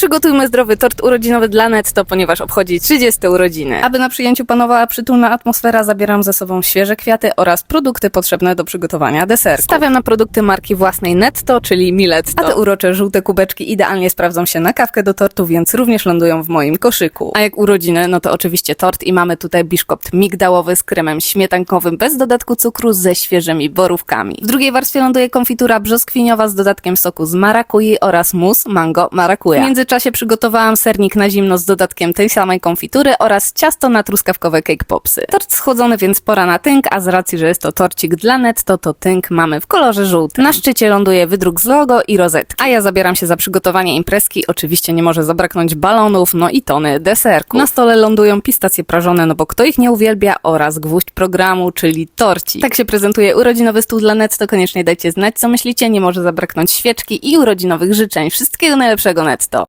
Przygotujmy zdrowy tort urodzinowy dla Netto, ponieważ obchodzi 30 urodziny. Aby na przyjęciu panowała przytulna atmosfera, zabieram ze sobą świeże kwiaty oraz produkty potrzebne do przygotowania desertu. Stawiam na produkty marki własnej Netto, czyli Miletto. A te urocze żółte kubeczki idealnie sprawdzą się na kawkę do tortu, więc również lądują w moim koszyku. A jak urodziny, no to oczywiście tort i mamy tutaj biszkopt migdałowy z kremem śmietankowym bez dodatku cukru ze świeżymi borówkami. W drugiej warstwie ląduje konfitura brzoskwiniowa z dodatkiem soku z marakui oraz mus mango marakuja. W międzyczasie przygotowałam sernik na zimno z dodatkiem tej samej konfitury oraz ciasto na truskawkowe cake popsy. Tort schłodzony, więc pora na tynk, a z racji, że jest to torcik dla netto, to tynk mamy w kolorze żółtym. Na szczycie ląduje wydruk z logo i rozetki. A ja zabieram się za przygotowanie imprezki. Oczywiście nie może zabraknąć balonów, no i tony deserku. Na stole lądują pistacje prażone, no bo kto ich nie uwielbia, oraz gwóźdź programu, czyli torci. Tak się prezentuje urodzinowy stół dla netto. Koniecznie dajcie znać, co myślicie. Nie może zabraknąć świeczki i urodzinowych życzeń. Wszystkiego najlepszego netto.